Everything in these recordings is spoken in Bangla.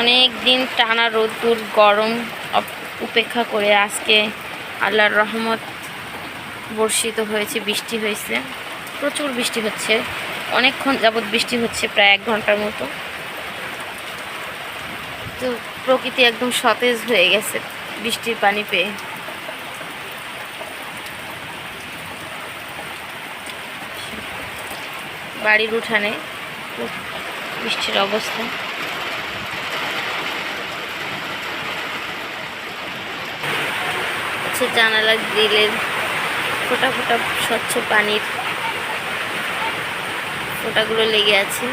অনেক দিন টানা রোদ্দুর গরম উপেক্ষা করে আজকে আল্লাহর রহমত বর্ষিত হয়েছে, বৃষ্টি হয়েছে। প্রচুর বৃষ্টি হচ্ছে। অনেকক্ষণ যাবৎ বৃষ্টি হচ্ছে প্রায় এক ঘণ্টার মতো। তো প্রকৃতি একদম সতেজ হয়ে গেছে বৃষ্টির পানি পেয়ে। বাড়ির উঠানে বৃষ্টির অবস্থা। হচ্ছে জানালা গ্রিলের ফোটা ফোটা স্বচ্ছ পানির ফোটাগুলো লেগে আছে।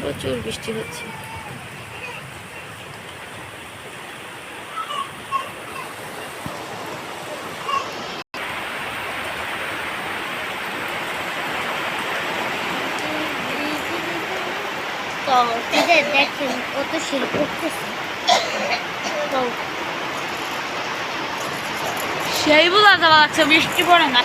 প্রচুর বৃষ্টি হচ্ছে। তো যে দেখেন কত শিল্প সেই বোঝা যাওয়া লাগছে বৃষ্টি পড়ে না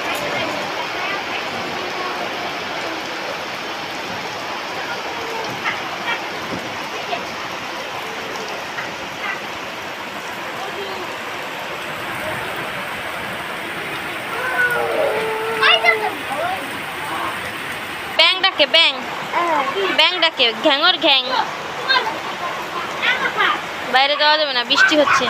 ব্যাং ডাকে ব্যাং। ব্যাং ডাকে ঘ্যাঙর ঘ্যাং। বাইরে যাওয়া যাবে না বৃষ্টি হচ্ছে।